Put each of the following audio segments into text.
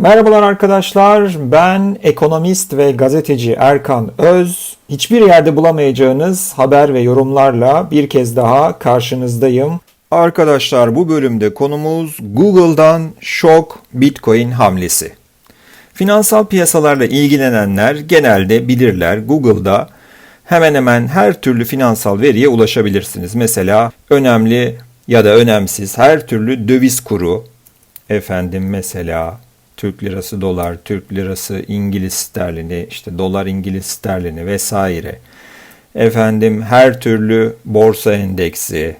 Merhabalar arkadaşlar. Ben ekonomist ve gazeteci Erkan Öz. Hiçbir yerde bulamayacağınız haber ve yorumlarla bir kez daha karşınızdayım. Arkadaşlar bu bölümde konumuz Google'dan şok Bitcoin hamlesi. Finansal piyasalarla ilgilenenler genelde bilirler Google'da hemen hemen her türlü finansal veriye ulaşabilirsiniz. Mesela önemli ya da önemsiz her türlü döviz kuru, efendim mesela Türk lirası dolar, Türk lirası İngiliz sterlini, işte dolar İngiliz sterlini vesaire. Efendim her türlü borsa endeksi,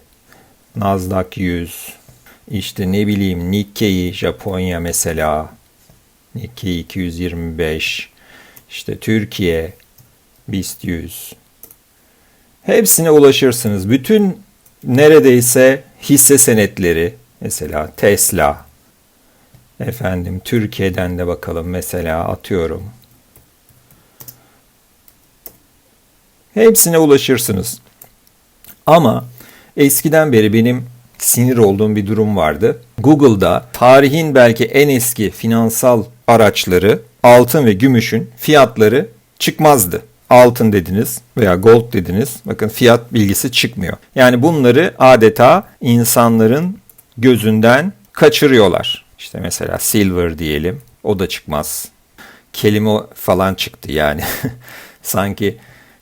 Nasdaq 100, işte ne bileyim Nikkei Japonya mesela, Nikkei 225, işte Türkiye BIST 100. Hepsine ulaşırsınız. Bütün neredeyse hisse senetleri mesela Tesla, Efendim Türkiye'den de bakalım mesela atıyorum. Hepsine ulaşırsınız. Ama eskiden beri benim sinir olduğum bir durum vardı. Google'da tarihin belki en eski finansal araçları altın ve gümüşün fiyatları çıkmazdı. Altın dediniz veya gold dediniz. Bakın fiyat bilgisi çıkmıyor. Yani bunları adeta insanların gözünden kaçırıyorlar. İşte mesela silver diyelim. O da çıkmaz. Kelime falan çıktı yani. Sanki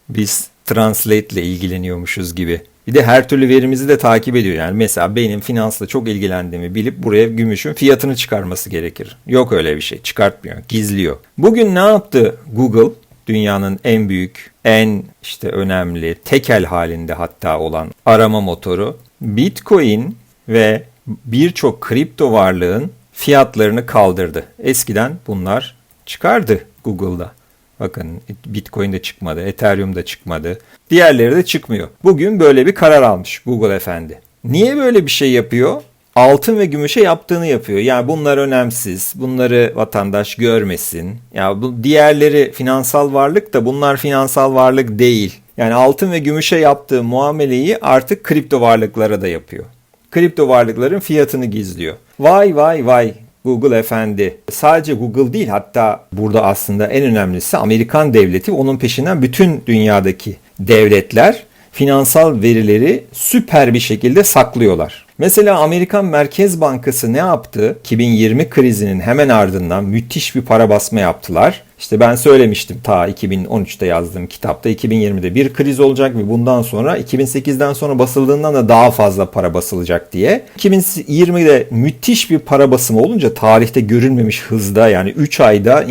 biz translate ile ilgileniyormuşuz gibi. Bir de her türlü verimizi de takip ediyor. Yani mesela benim finansla çok ilgilendiğimi bilip buraya gümüşün fiyatını çıkarması gerekir. Yok öyle bir şey. Çıkartmıyor. Gizliyor. Bugün ne yaptı Google? Dünyanın en büyük, en işte önemli, tekel halinde hatta olan arama motoru. Bitcoin ve birçok kripto varlığın fiyatlarını kaldırdı. Eskiden bunlar çıkardı Google'da. Bakın Bitcoin de çıkmadı, Ethereum da çıkmadı. Diğerleri de çıkmıyor. Bugün böyle bir karar almış Google efendi. Niye böyle bir şey yapıyor? Altın ve gümüşe yaptığını yapıyor. Yani bunlar önemsiz. Bunları vatandaş görmesin. Ya yani bu diğerleri finansal varlık da bunlar finansal varlık değil. Yani altın ve gümüşe yaptığı muameleyi artık kripto varlıklara da yapıyor. Kripto varlıkların fiyatını gizliyor. Vay vay vay Google efendi. Sadece Google değil hatta burada aslında en önemlisi Amerikan devleti onun peşinden bütün dünyadaki devletler finansal verileri süper bir şekilde saklıyorlar. Mesela Amerikan Merkez Bankası ne yaptı? 2020 krizinin hemen ardından müthiş bir para basma yaptılar. İşte ben söylemiştim ta 2013'te yazdığım kitapta 2020'de bir kriz olacak ve bundan sonra 2008'den sonra basıldığından da daha fazla para basılacak diye. 2020'de müthiş bir para basımı olunca tarihte görülmemiş hızda yani 3 ayda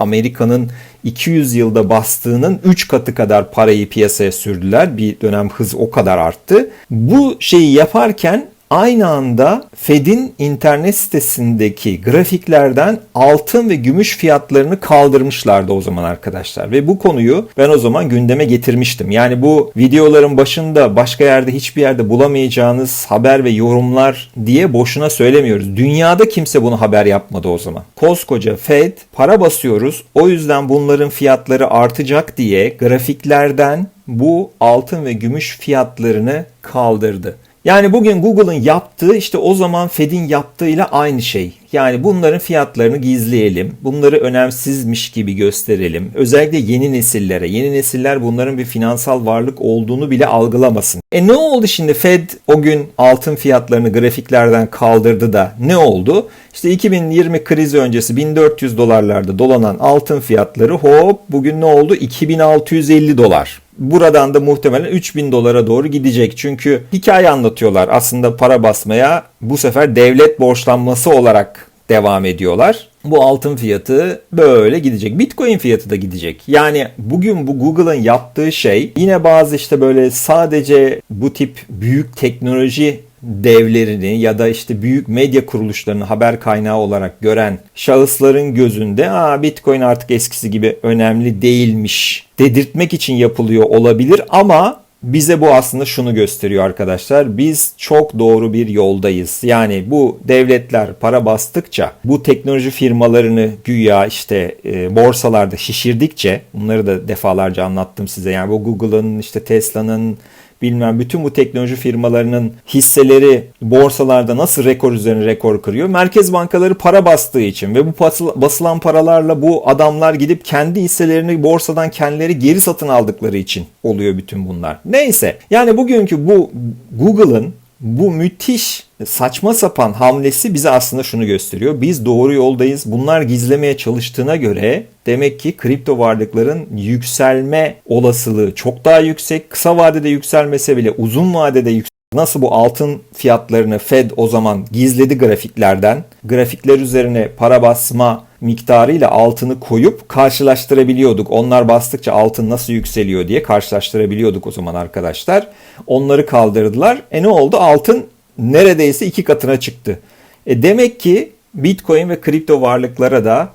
Amerika'nın 200 yılda bastığının 3 katı kadar parayı piyasaya sürdüler. Bir dönem hız o kadar arttı. Bu şeyi yaparken aynı anda Fed'in internet sitesindeki grafiklerden altın ve gümüş fiyatlarını kaldırmışlardı o zaman arkadaşlar. Ve bu konuyu ben o zaman gündeme getirmiştim. Yani bu videoların başında başka yerde hiçbir yerde bulamayacağınız haber ve yorumlar diye boşuna söylemiyoruz. Dünyada kimse bunu haber yapmadı o zaman. Koskoca Fed para basıyoruz. O yüzden bunların fiyatları artacak diye grafiklerden bu altın ve gümüş fiyatlarını kaldırdı. Yani bugün Google'ın yaptığı işte o zaman Fed'in yaptığıyla aynı şey. Yani bunların fiyatlarını gizleyelim. Bunları önemsizmiş gibi gösterelim. Özellikle yeni nesillere. Yeni nesiller bunların bir finansal varlık olduğunu bile algılamasın. E ne oldu şimdi Fed o gün altın fiyatlarını grafiklerden kaldırdı da ne oldu? İşte 2020 krizi öncesi 1400 dolarlarda dolanan altın fiyatları hop bugün ne oldu? 2650 dolar. Buradan da muhtemelen 3000 dolara doğru gidecek. Çünkü hikaye anlatıyorlar. Aslında para basmaya bu sefer devlet borçlanması olarak devam ediyorlar. Bu altın fiyatı böyle gidecek. Bitcoin fiyatı da gidecek. Yani bugün bu Google'ın yaptığı şey yine bazı işte böyle sadece bu tip büyük teknoloji devlerini ya da işte büyük medya kuruluşlarını haber kaynağı olarak gören şahısların gözünde Aa, Bitcoin artık eskisi gibi önemli değilmiş dedirtmek için yapılıyor olabilir ama bize bu aslında şunu gösteriyor arkadaşlar. Biz çok doğru bir yoldayız. Yani bu devletler para bastıkça bu teknoloji firmalarını güya işte e, borsalarda şişirdikçe bunları da defalarca anlattım size. Yani bu Google'ın işte Tesla'nın bilmem bütün bu teknoloji firmalarının hisseleri borsalarda nasıl rekor üzerine rekor kırıyor? Merkez bankaları para bastığı için ve bu basılan paralarla bu adamlar gidip kendi hisselerini borsadan kendileri geri satın aldıkları için oluyor bütün bunlar. Neyse yani bugünkü bu Google'ın bu müthiş saçma sapan hamlesi bize aslında şunu gösteriyor. Biz doğru yoldayız. Bunlar gizlemeye çalıştığına göre demek ki kripto varlıkların yükselme olasılığı çok daha yüksek. Kısa vadede yükselmese bile uzun vadede yüksek Nasıl bu altın fiyatlarını Fed o zaman gizledi grafiklerden, grafikler üzerine para basma miktarıyla altını koyup karşılaştırabiliyorduk. Onlar bastıkça altın nasıl yükseliyor diye karşılaştırabiliyorduk o zaman arkadaşlar. Onları kaldırdılar. E ne oldu? Altın neredeyse iki katına çıktı. E demek ki Bitcoin ve kripto varlıklara da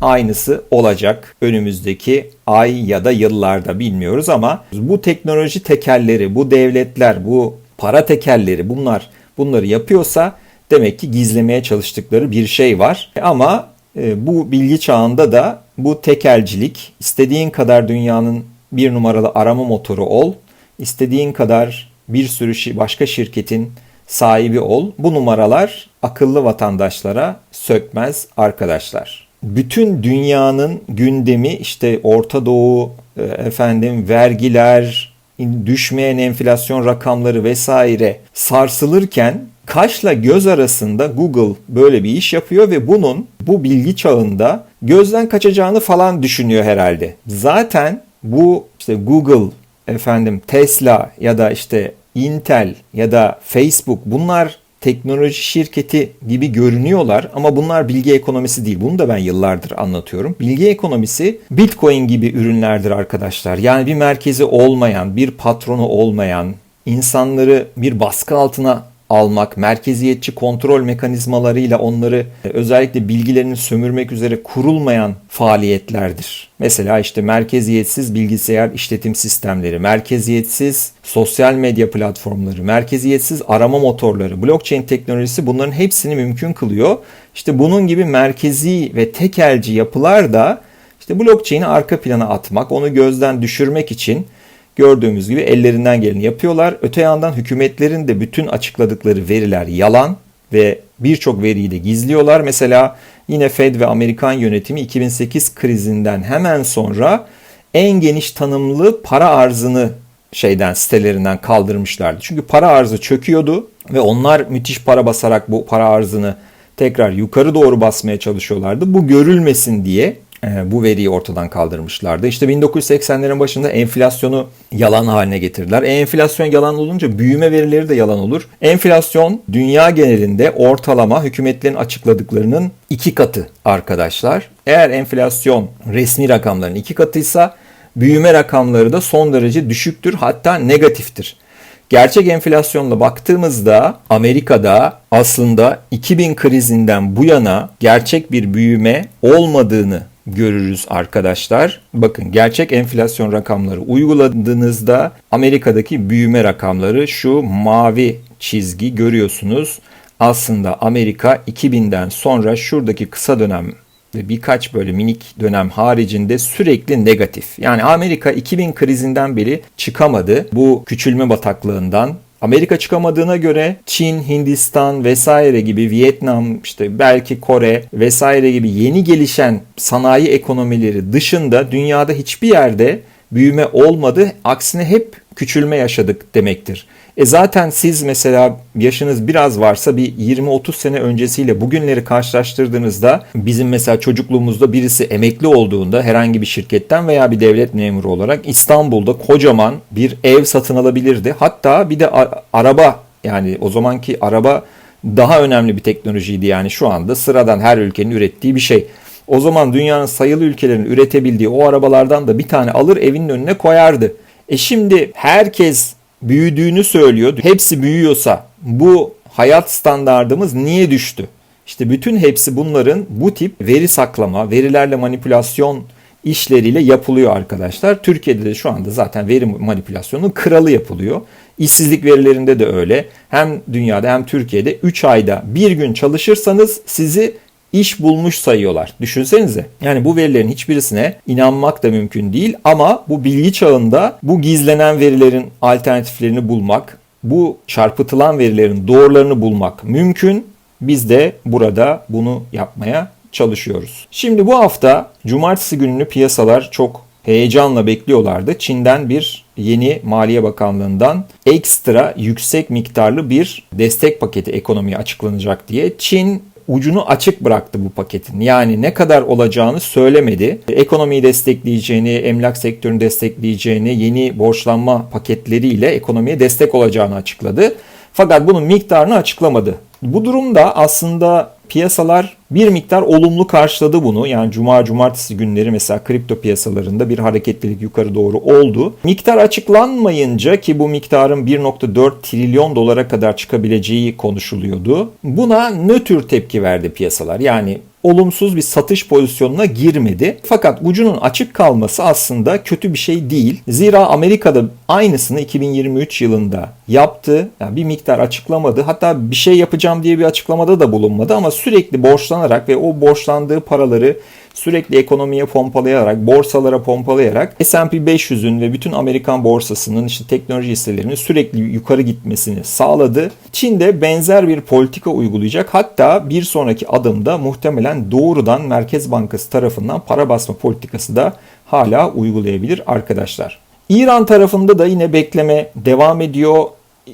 aynısı olacak önümüzdeki ay ya da yıllarda bilmiyoruz ama bu teknoloji tekelleri, bu devletler, bu para tekelleri bunlar bunları yapıyorsa demek ki gizlemeye çalıştıkları bir şey var. Ama e, bu bilgi çağında da bu tekelcilik istediğin kadar dünyanın bir numaralı arama motoru ol, istediğin kadar bir sürü başka şirketin sahibi ol. Bu numaralar akıllı vatandaşlara sökmez arkadaşlar. Bütün dünyanın gündemi işte Orta Doğu, e, efendim vergiler, düşmeyen enflasyon rakamları vesaire sarsılırken kaşla göz arasında Google böyle bir iş yapıyor ve bunun bu bilgi çağında gözden kaçacağını falan düşünüyor herhalde. Zaten bu işte Google, efendim Tesla ya da işte Intel ya da Facebook bunlar teknoloji şirketi gibi görünüyorlar ama bunlar bilgi ekonomisi değil. Bunu da ben yıllardır anlatıyorum. Bilgi ekonomisi Bitcoin gibi ürünlerdir arkadaşlar. Yani bir merkezi olmayan, bir patronu olmayan, insanları bir baskı altına almak, merkeziyetçi kontrol mekanizmalarıyla onları e, özellikle bilgilerini sömürmek üzere kurulmayan faaliyetlerdir. Mesela işte merkeziyetsiz bilgisayar işletim sistemleri, merkeziyetsiz sosyal medya platformları, merkeziyetsiz arama motorları, blockchain teknolojisi bunların hepsini mümkün kılıyor. İşte bunun gibi merkezi ve tekelci yapılar da işte blockchain'i arka plana atmak, onu gözden düşürmek için gördüğümüz gibi ellerinden geleni yapıyorlar. Öte yandan hükümetlerin de bütün açıkladıkları veriler yalan ve birçok veriyi de gizliyorlar. Mesela yine Fed ve Amerikan yönetimi 2008 krizinden hemen sonra en geniş tanımlı para arzını şeyden sitelerinden kaldırmışlardı. Çünkü para arzı çöküyordu ve onlar müthiş para basarak bu para arzını tekrar yukarı doğru basmaya çalışıyorlardı. Bu görülmesin diye bu veriyi ortadan kaldırmışlardı. İşte 1980'lerin başında enflasyonu yalan haline getirdiler. E, enflasyon yalan olunca büyüme verileri de yalan olur. Enflasyon dünya genelinde ortalama hükümetlerin açıkladıklarının iki katı arkadaşlar. Eğer enflasyon resmi rakamların iki katıysa büyüme rakamları da son derece düşüktür hatta negatiftir. Gerçek enflasyonla baktığımızda Amerika'da aslında 2000 krizinden bu yana gerçek bir büyüme olmadığını görürüz arkadaşlar. Bakın gerçek enflasyon rakamları uyguladığınızda Amerika'daki büyüme rakamları şu mavi çizgi görüyorsunuz. Aslında Amerika 2000'den sonra şuradaki kısa dönem ve birkaç böyle minik dönem haricinde sürekli negatif. Yani Amerika 2000 krizinden beri çıkamadı bu küçülme bataklığından Amerika çıkamadığına göre Çin, Hindistan vesaire gibi Vietnam, işte belki Kore vesaire gibi yeni gelişen sanayi ekonomileri dışında dünyada hiçbir yerde büyüme olmadı. Aksine hep küçülme yaşadık demektir. E zaten siz mesela yaşınız biraz varsa bir 20-30 sene öncesiyle bugünleri karşılaştırdığınızda bizim mesela çocukluğumuzda birisi emekli olduğunda herhangi bir şirketten veya bir devlet memuru olarak İstanbul'da kocaman bir ev satın alabilirdi. Hatta bir de araba yani o zamanki araba daha önemli bir teknolojiydi yani şu anda sıradan her ülkenin ürettiği bir şey. O zaman dünyanın sayılı ülkelerin üretebildiği o arabalardan da bir tane alır evinin önüne koyardı. E şimdi herkes büyüdüğünü söylüyor. Hepsi büyüyorsa bu hayat standardımız niye düştü? İşte bütün hepsi bunların bu tip veri saklama, verilerle manipülasyon işleriyle yapılıyor arkadaşlar. Türkiye'de de şu anda zaten veri manipülasyonunun kralı yapılıyor. İşsizlik verilerinde de öyle. Hem dünyada hem Türkiye'de 3 ayda bir gün çalışırsanız sizi iş bulmuş sayıyorlar. Düşünsenize. Yani bu verilerin hiçbirisine inanmak da mümkün değil ama bu bilgi çağında bu gizlenen verilerin alternatiflerini bulmak, bu çarpıtılan verilerin doğrularını bulmak mümkün. Biz de burada bunu yapmaya çalışıyoruz. Şimdi bu hafta cumartesi gününü piyasalar çok heyecanla bekliyorlardı. Çin'den bir yeni Maliye Bakanlığı'ndan ekstra yüksek miktarlı bir destek paketi ekonomiye açıklanacak diye Çin ucunu açık bıraktı bu paketin. Yani ne kadar olacağını söylemedi. Ekonomiyi destekleyeceğini, emlak sektörünü destekleyeceğini, yeni borçlanma paketleriyle ekonomiye destek olacağını açıkladı. Fakat bunun miktarını açıklamadı. Bu durumda aslında piyasalar bir miktar olumlu karşıladı bunu. Yani cuma cumartesi günleri mesela kripto piyasalarında bir hareketlilik yukarı doğru oldu. Miktar açıklanmayınca ki bu miktarın 1.4 trilyon dolara kadar çıkabileceği konuşuluyordu. Buna nötr tepki verdi piyasalar. Yani olumsuz bir satış pozisyonuna girmedi. Fakat ucunun açık kalması aslında kötü bir şey değil. Zira Amerika'da aynısını 2023 yılında yaptı. Yani bir miktar açıklamadı. Hatta bir şey yapacağım diye bir açıklamada da bulunmadı ama sürekli borçlanarak ve o borçlandığı paraları sürekli ekonomiye pompalayarak, borsalara pompalayarak S&P 500'ün ve bütün Amerikan borsasının işte teknoloji hisselerinin sürekli yukarı gitmesini sağladı. Çin de benzer bir politika uygulayacak. Hatta bir sonraki adımda muhtemelen doğrudan Merkez Bankası tarafından para basma politikası da hala uygulayabilir arkadaşlar. İran tarafında da yine bekleme devam ediyor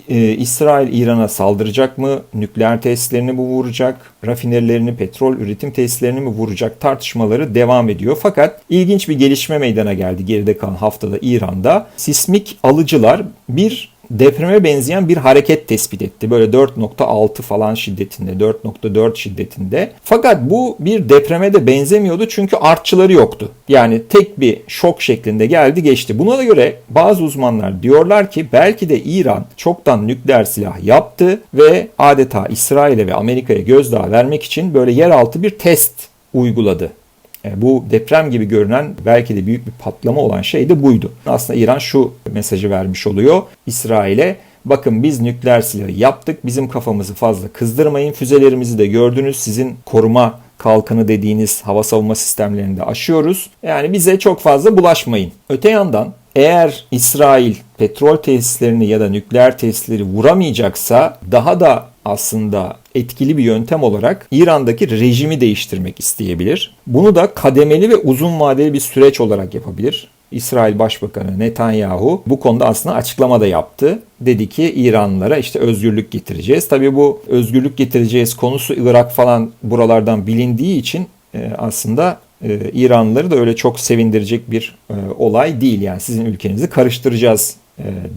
e, İsrail İran'a saldıracak mı? Nükleer tesislerini mi vuracak? Rafinerilerini, petrol üretim tesislerini mi vuracak? Tartışmaları devam ediyor. Fakat ilginç bir gelişme meydana geldi geride kalan haftada İran'da. Sismik alıcılar bir depreme benzeyen bir hareket tespit etti. Böyle 4.6 falan şiddetinde, 4.4 şiddetinde. Fakat bu bir depreme de benzemiyordu çünkü artçıları yoktu. Yani tek bir şok şeklinde geldi geçti. Buna göre bazı uzmanlar diyorlar ki belki de İran çoktan nükleer silah yaptı ve adeta İsrail'e ve Amerika'ya gözdağı vermek için böyle yeraltı bir test uyguladı. E, bu deprem gibi görünen belki de büyük bir patlama olan şey de buydu. Aslında İran şu mesajı vermiş oluyor İsrail'e. Bakın biz nükleer silahı yaptık. Bizim kafamızı fazla kızdırmayın. Füzelerimizi de gördünüz. Sizin koruma kalkanı dediğiniz hava savunma sistemlerini de aşıyoruz. Yani bize çok fazla bulaşmayın. Öte yandan eğer İsrail petrol tesislerini ya da nükleer tesisleri vuramayacaksa daha da aslında etkili bir yöntem olarak İran'daki rejimi değiştirmek isteyebilir. Bunu da kademeli ve uzun vadeli bir süreç olarak yapabilir. İsrail Başbakanı Netanyahu bu konuda aslında açıklama da yaptı. Dedi ki İranlılara işte özgürlük getireceğiz. Tabii bu özgürlük getireceğiz konusu Irak falan buralardan bilindiği için e, aslında e, İranlıları da öyle çok sevindirecek bir e, olay değil. Yani sizin ülkenizi karıştıracağız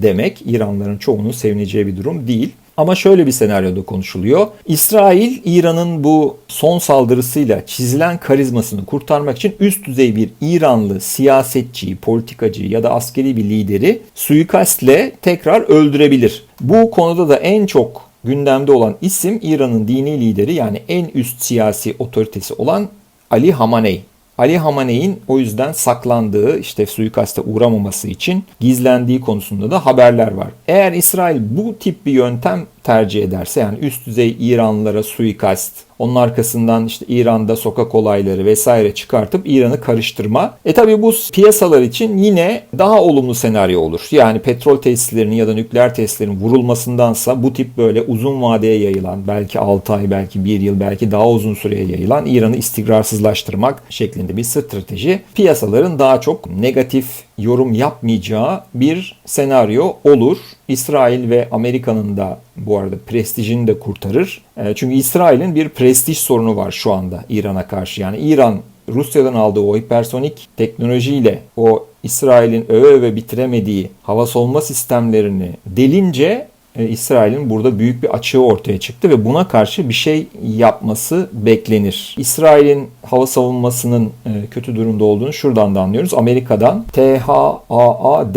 demek İranlıların çoğunun sevineceği bir durum değil. Ama şöyle bir senaryoda konuşuluyor. İsrail, İran'ın bu son saldırısıyla çizilen karizmasını kurtarmak için üst düzey bir İranlı siyasetçiyi, politikacıyı ya da askeri bir lideri suikastle tekrar öldürebilir. Bu konuda da en çok gündemde olan isim İran'ın dini lideri yani en üst siyasi otoritesi olan Ali Hamaney. Ali Hamaney'in o yüzden saklandığı işte suikaste uğramaması için gizlendiği konusunda da haberler var. Eğer İsrail bu tip bir yöntem tercih ederse yani üst düzey İranlılara suikast, onun arkasından işte İran'da sokak olayları vesaire çıkartıp İran'ı karıştırma. E tabi bu piyasalar için yine daha olumlu senaryo olur. Yani petrol tesislerinin ya da nükleer tesislerin vurulmasındansa bu tip böyle uzun vadeye yayılan belki 6 ay belki 1 yıl belki daha uzun süreye yayılan İran'ı istikrarsızlaştırmak şeklinde bir strateji piyasaların daha çok negatif yorum yapmayacağı bir senaryo olur. İsrail ve Amerika'nın da bu arada prestijini de kurtarır. E, çünkü İsrail'in bir prestij sorunu var şu anda İran'a karşı. Yani İran Rusya'dan aldığı o hipersonik teknolojiyle o İsrail'in öve öve bitiremediği hava savunma sistemlerini delince e, İsrail'in burada büyük bir açığı ortaya çıktı ve buna karşı bir şey yapması beklenir. İsrail'in hava savunmasının e, kötü durumda olduğunu şuradan da anlıyoruz. Amerika'dan THAAD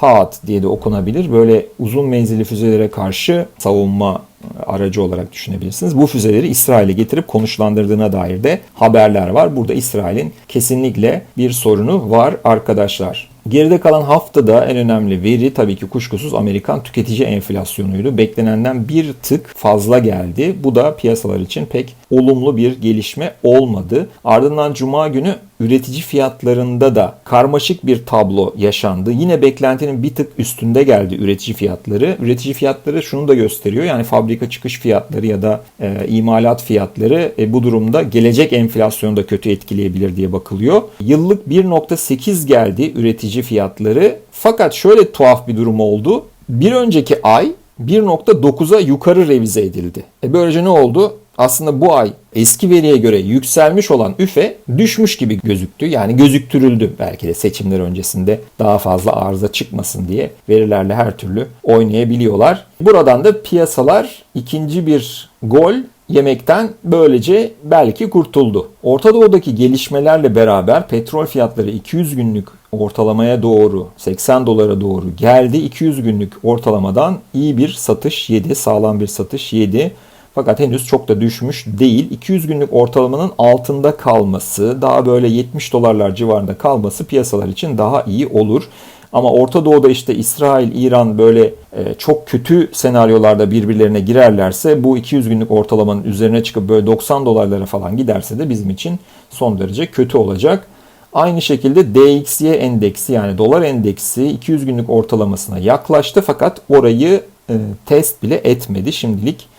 TAAT diye de okunabilir. Böyle uzun menzilli füzelere karşı savunma aracı olarak düşünebilirsiniz. Bu füzeleri İsrail'e getirip konuşlandırdığına dair de haberler var. Burada İsrail'in kesinlikle bir sorunu var arkadaşlar. Geride kalan haftada en önemli veri tabii ki kuşkusuz Amerikan tüketici enflasyonuydu. Beklenenden bir tık fazla geldi. Bu da piyasalar için pek olumlu bir gelişme olmadı. Ardından cuma günü üretici fiyatlarında da karmaşık bir tablo yaşandı. Yine beklentinin bir tık üstünde geldi üretici fiyatları. Üretici fiyatları şunu da gösteriyor. Yani fabrika çıkış fiyatları ya da e, imalat fiyatları e, bu durumda gelecek enflasyonu da kötü etkileyebilir diye bakılıyor. Yıllık 1.8 geldi üretici fiyatları. Fakat şöyle tuhaf bir durum oldu. Bir önceki ay 1.9'a yukarı revize edildi. E böylece ne oldu? Aslında bu ay eski veriye göre yükselmiş olan üfe düşmüş gibi gözüktü. Yani gözüktürüldü belki de seçimler öncesinde daha fazla arıza çıkmasın diye verilerle her türlü oynayabiliyorlar. Buradan da piyasalar ikinci bir gol yemekten böylece belki kurtuldu. Orta Doğu'daki gelişmelerle beraber petrol fiyatları 200 günlük ortalamaya doğru 80 dolara doğru geldi. 200 günlük ortalamadan iyi bir satış yedi, sağlam bir satış yedi. Fakat henüz çok da düşmüş değil. 200 günlük ortalamanın altında kalması, daha böyle 70 dolarlar civarında kalması piyasalar için daha iyi olur. Ama Orta Doğu'da işte İsrail, İran böyle e, çok kötü senaryolarda birbirlerine girerlerse bu 200 günlük ortalamanın üzerine çıkıp böyle 90 dolarlara falan giderse de bizim için son derece kötü olacak. Aynı şekilde DXY endeksi yani dolar endeksi 200 günlük ortalamasına yaklaştı fakat orayı e, test bile etmedi. Şimdilik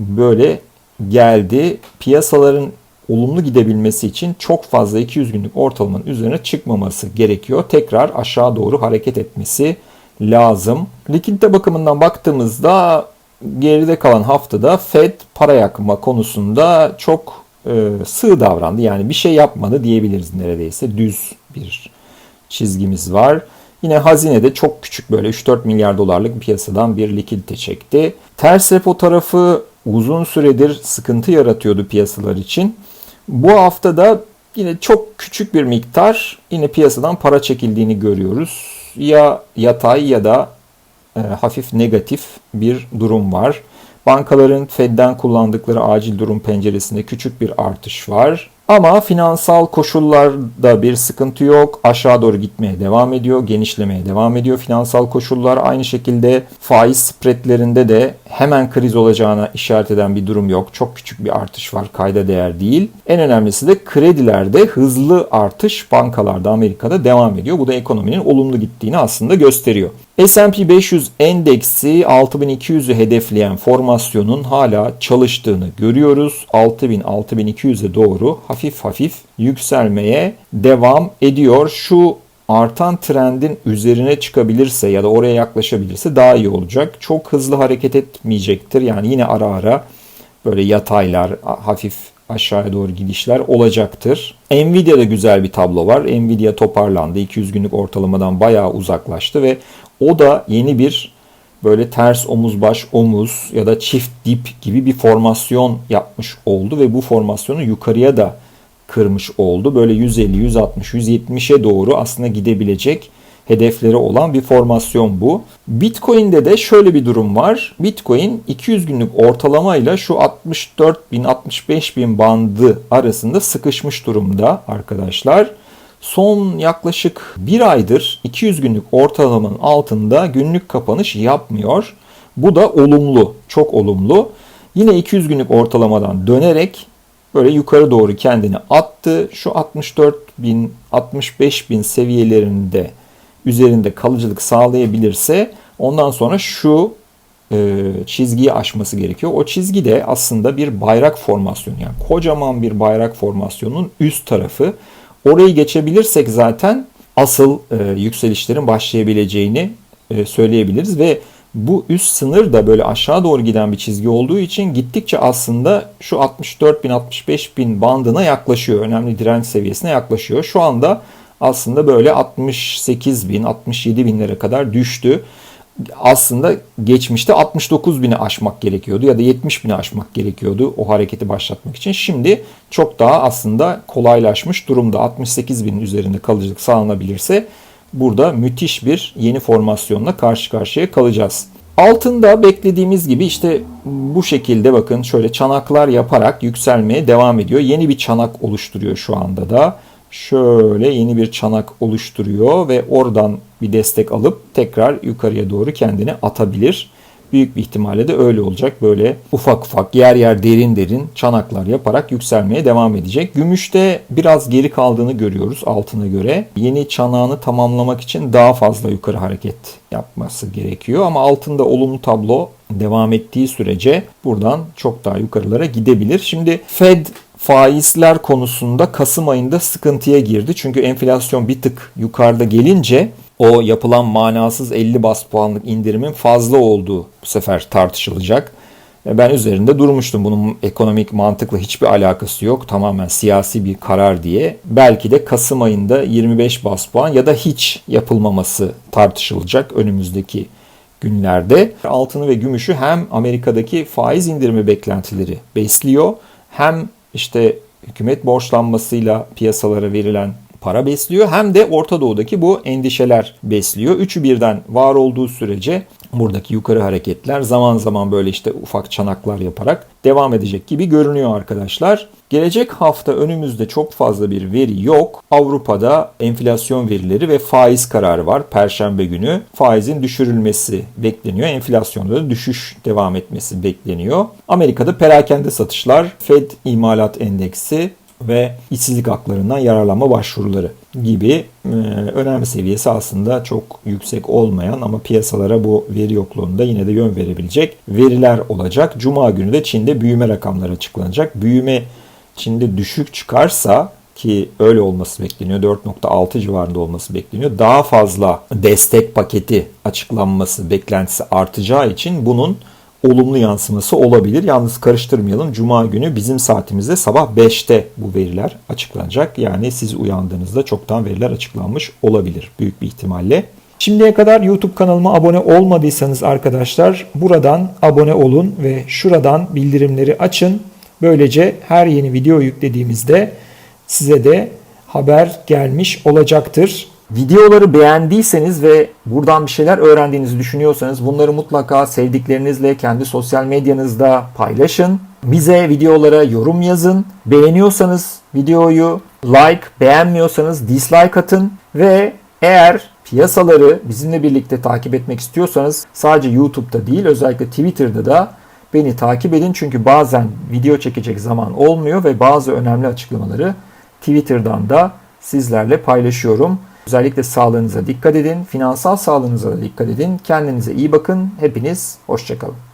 böyle geldi. Piyasaların olumlu gidebilmesi için çok fazla 200 günlük ortalamanın üzerine çıkmaması gerekiyor. Tekrar aşağı doğru hareket etmesi lazım. Likidite bakımından baktığımızda geride kalan haftada Fed para yakma konusunda çok e, sığ davrandı. Yani bir şey yapmadı diyebiliriz neredeyse. Düz bir çizgimiz var. Yine hazinede çok küçük böyle 3-4 milyar dolarlık piyasadan bir likidite çekti. Ters repo tarafı uzun süredir sıkıntı yaratıyordu piyasalar için. Bu hafta da yine çok küçük bir miktar yine piyasadan para çekildiğini görüyoruz. Ya yatay ya da e, hafif negatif bir durum var. Bankaların Fed'den kullandıkları acil durum penceresinde küçük bir artış var. Ama finansal koşullarda bir sıkıntı yok. Aşağı doğru gitmeye devam ediyor, genişlemeye devam ediyor finansal koşullar. Aynı şekilde faiz spreadlerinde de hemen kriz olacağına işaret eden bir durum yok. Çok küçük bir artış var, kayda değer değil. En önemlisi de kredilerde hızlı artış bankalarda Amerika'da devam ediyor. Bu da ekonominin olumlu gittiğini aslında gösteriyor. S&P 500 endeksi 6200'ü hedefleyen formasyonun hala çalıştığını görüyoruz. 6000-6200'e doğru hafif hafif yükselmeye devam ediyor. Şu artan trendin üzerine çıkabilirse ya da oraya yaklaşabilirse daha iyi olacak. Çok hızlı hareket etmeyecektir. Yani yine ara ara böyle yataylar, hafif aşağıya doğru gidişler olacaktır. Nvidia'da güzel bir tablo var. Nvidia toparlandı. 200 günlük ortalamadan bayağı uzaklaştı ve o da yeni bir böyle ters omuz baş omuz ya da çift dip gibi bir formasyon yapmış oldu ve bu formasyonu yukarıya da kırmış oldu. Böyle 150, 160, 170'e doğru aslında gidebilecek hedefleri olan bir formasyon bu. Bitcoin'de de şöyle bir durum var. Bitcoin 200 günlük ortalamayla şu 64 bin 65 bin bandı arasında sıkışmış durumda arkadaşlar. Son yaklaşık bir aydır 200 günlük ortalamanın altında günlük kapanış yapmıyor. Bu da olumlu, çok olumlu. Yine 200 günlük ortalamadan dönerek böyle yukarı doğru kendini attı. Şu 64 bin, 65 bin seviyelerinde üzerinde kalıcılık sağlayabilirse ondan sonra şu e, çizgiyi aşması gerekiyor. O çizgi de aslında bir bayrak formasyonu yani kocaman bir bayrak formasyonunun üst tarafı. Orayı geçebilirsek zaten asıl e, yükselişlerin başlayabileceğini e, söyleyebiliriz ve bu üst sınır da böyle aşağı doğru giden bir çizgi olduğu için gittikçe aslında şu 64 bin 65 bin bandına yaklaşıyor. Önemli direnç seviyesine yaklaşıyor. Şu anda aslında böyle 68 bin 67 binlere kadar düştü. Aslında geçmişte 69 bini aşmak gerekiyordu ya da 70 bini aşmak gerekiyordu o hareketi başlatmak için. Şimdi çok daha aslında kolaylaşmış durumda. 68 binin üzerinde kalıcılık sağlanabilirse burada müthiş bir yeni formasyonla karşı karşıya kalacağız. Altında beklediğimiz gibi işte bu şekilde bakın şöyle çanaklar yaparak yükselmeye devam ediyor. Yeni bir çanak oluşturuyor şu anda da. şöyle yeni bir çanak oluşturuyor ve oradan bir destek alıp tekrar yukarıya doğru kendini atabilir. Büyük bir ihtimalle de öyle olacak. Böyle ufak ufak yer yer derin derin çanaklar yaparak yükselmeye devam edecek. Gümüşte biraz geri kaldığını görüyoruz altına göre. Yeni çanağını tamamlamak için daha fazla yukarı hareket yapması gerekiyor. Ama altında olumlu tablo devam ettiği sürece buradan çok daha yukarılara gidebilir. Şimdi Fed faizler konusunda Kasım ayında sıkıntıya girdi. Çünkü enflasyon bir tık yukarıda gelince o yapılan manasız 50 bas puanlık indirimin fazla olduğu bu sefer tartışılacak. Ben üzerinde durmuştum. Bunun ekonomik mantıkla hiçbir alakası yok. Tamamen siyasi bir karar diye. Belki de Kasım ayında 25 bas puan ya da hiç yapılmaması tartışılacak önümüzdeki günlerde. Altını ve gümüşü hem Amerika'daki faiz indirimi beklentileri besliyor hem işte hükümet borçlanmasıyla piyasalara verilen para besliyor hem de Orta Doğu'daki bu endişeler besliyor. Üçü birden var olduğu sürece buradaki yukarı hareketler zaman zaman böyle işte ufak çanaklar yaparak devam edecek gibi görünüyor arkadaşlar. Gelecek hafta önümüzde çok fazla bir veri yok. Avrupa'da enflasyon verileri ve faiz kararı var. Perşembe günü faizin düşürülmesi bekleniyor. Enflasyonda da düşüş devam etmesi bekleniyor. Amerika'da perakende satışlar, Fed imalat endeksi ve işsizlik haklarından yararlanma başvuruları gibi e, önemli seviyesi aslında çok yüksek olmayan ama piyasalara bu veri yokluğunda yine de yön verebilecek veriler olacak. Cuma günü de Çin'de büyüme rakamları açıklanacak. Büyüme Çin'de düşük çıkarsa ki öyle olması bekleniyor. 4.6 civarında olması bekleniyor. Daha fazla destek paketi açıklanması beklentisi artacağı için bunun olumlu yansıması olabilir. Yalnız karıştırmayalım. Cuma günü bizim saatimizde sabah 5'te bu veriler açıklanacak. Yani siz uyandığınızda çoktan veriler açıklanmış olabilir büyük bir ihtimalle. Şimdiye kadar YouTube kanalıma abone olmadıysanız arkadaşlar buradan abone olun ve şuradan bildirimleri açın. Böylece her yeni video yüklediğimizde size de haber gelmiş olacaktır. Videoları beğendiyseniz ve buradan bir şeyler öğrendiğinizi düşünüyorsanız bunları mutlaka sevdiklerinizle kendi sosyal medyanızda paylaşın. Bize videolara yorum yazın. Beğeniyorsanız videoyu like, beğenmiyorsanız dislike atın ve eğer piyasaları bizimle birlikte takip etmek istiyorsanız sadece YouTube'da değil özellikle Twitter'da da beni takip edin. Çünkü bazen video çekecek zaman olmuyor ve bazı önemli açıklamaları Twitter'dan da sizlerle paylaşıyorum. Özellikle sağlığınıza dikkat edin, finansal sağlığınıza da dikkat edin. Kendinize iyi bakın. Hepiniz hoşçakalın.